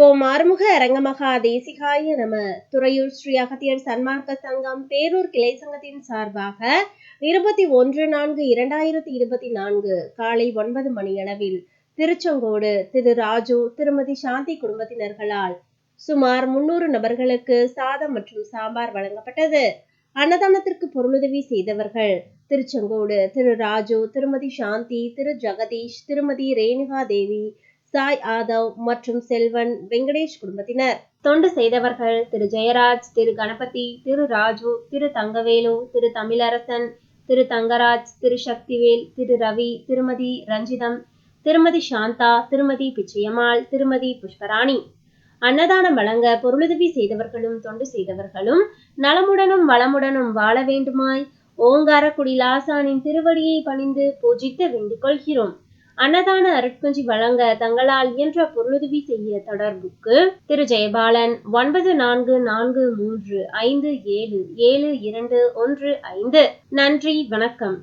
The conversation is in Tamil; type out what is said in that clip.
ஓம் ஆறுமுக அரங்கமகா தேசிகாய நம. துறையூர் ஸ்ரீ அகத்தியர் சன்மார்க்க சங்கம் பேரூர் கிளை சங்கத்தின் சார்பாக இருபத்தி ஒன்று நான்கு இரண்டாயிரத்தி இருபத்தி நான்கு காலை ஒன்பது மணியளவில் திருச்செங்கோடு திரு ராஜு திருமதி சாந்தி குடும்பத்தினர்களால் சுமார் முன்னூறு நபர்களுக்கு சாதம் மற்றும் சாம்பார் வழங்கப்பட்டது. அன்னதானத்திற்கு பொருளுதவி செய்தவர்கள் திருச்செங்கோடு திரு ராஜு திருமதி சாந்தி திரு ஜெகதீஷ் திருமதி ரேணுகா தேவி சாய் ஆதவ் மற்றும் செல்வன் வெங்கடேஷ் குடும்பத்தினர். தொண்டு செய்தவர்கள் திரு ஜெயராஜ் திரு கணபதி திரு ராஜு திரு தங்கவேலு திரு தமிழரசன் திரு தங்கராஜ் திரு சக்திவேல் திரு ரவி திருமதி ரஞ்சிதம் திருமதி சாந்தா திருமதி பிச்சையம்மாள் திருமதி புஷ்பராணி. அன்னதானம் வழங்க பொருளுதவி செய்தவர்களும் தொண்டு செய்தவர்களும் நலமுடனும் வளமுடனும் வாழ வேண்டுமாய் ஓங்காரக்குடி லாசானின் திருவடியை பணிந்து பூஜித்து வேண்டிக் கொள்கிறோம். அன்னதான அருட்குஞ்சி வழங்க தங்களால் இயன்ற பொருளுதவி செய்ய தொடர்புக்கு திரு ஜெயபாலன் ஒன்பது நான்கு நான்கு மூன்று ஐந்து ஏழு ஏழு இரண்டு ஒன்று ஐந்து. நன்றி வணக்கம்.